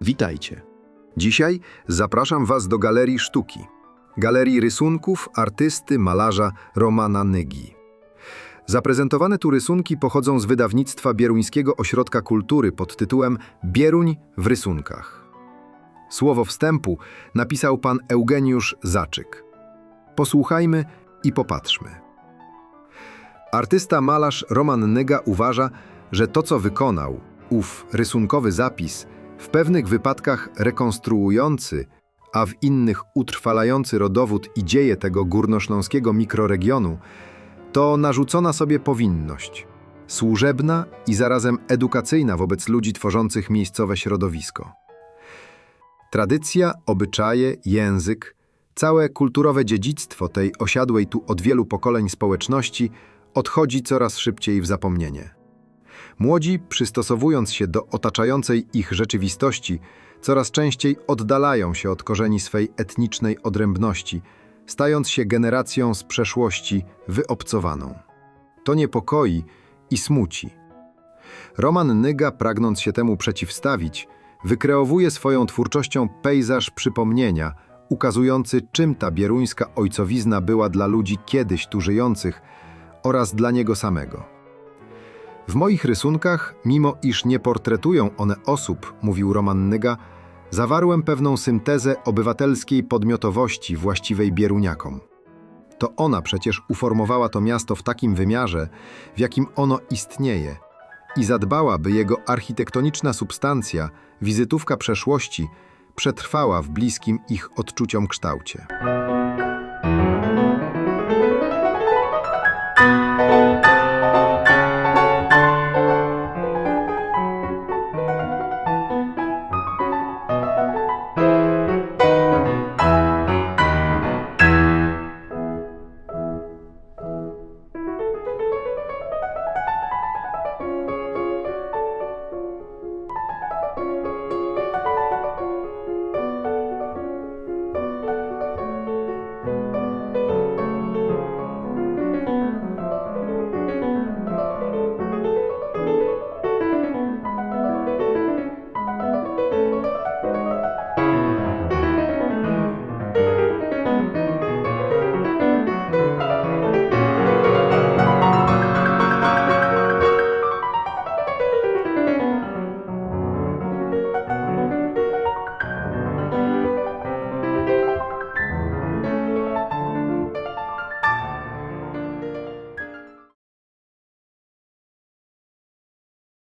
Witajcie. Dzisiaj zapraszam Was do Galerii Sztuki. Galerii rysunków artysty, malarza Romana Nygi. Zaprezentowane tu rysunki pochodzą z wydawnictwa Bieruńskiego Ośrodka Kultury pod tytułem Bieruń w rysunkach. Słowo wstępu napisał pan Eugeniusz Zaczyk. Posłuchajmy i popatrzmy. Artysta malarz Roman Nyga uważa, że to co wykonał, ów rysunkowy zapis, w pewnych wypadkach rekonstruujący, a w innych utrwalający rodowód i dzieje tego górnośląskiego mikroregionu, to narzucona sobie powinność, służebna i zarazem edukacyjna wobec ludzi tworzących miejscowe środowisko. Tradycja, obyczaje, język, całe kulturowe dziedzictwo tej osiadłej tu od wielu pokoleń społeczności odchodzi coraz szybciej w zapomnienie. Młodzi, przystosowując się do otaczającej ich rzeczywistości, coraz częściej oddalają się od korzeni swej etnicznej odrębności, stając się generacją z przeszłości wyobcowaną. To niepokoi i smuci. Roman Nyga, pragnąc się temu przeciwstawić, wykreowuje swoją twórczością pejzaż przypomnienia, ukazujący czym ta bieruńska ojcowizna była dla ludzi kiedyś tu żyjących oraz dla niego samego. W moich rysunkach, mimo iż nie portretują one osób, mówił Roman Nyga, zawarłem pewną syntezę obywatelskiej podmiotowości właściwej bieruniakom. To ona przecież uformowała to miasto w takim wymiarze, w jakim ono istnieje i zadbała, by jego architektoniczna substancja, wizytówka przeszłości, przetrwała w bliskim ich odczuciom kształcie.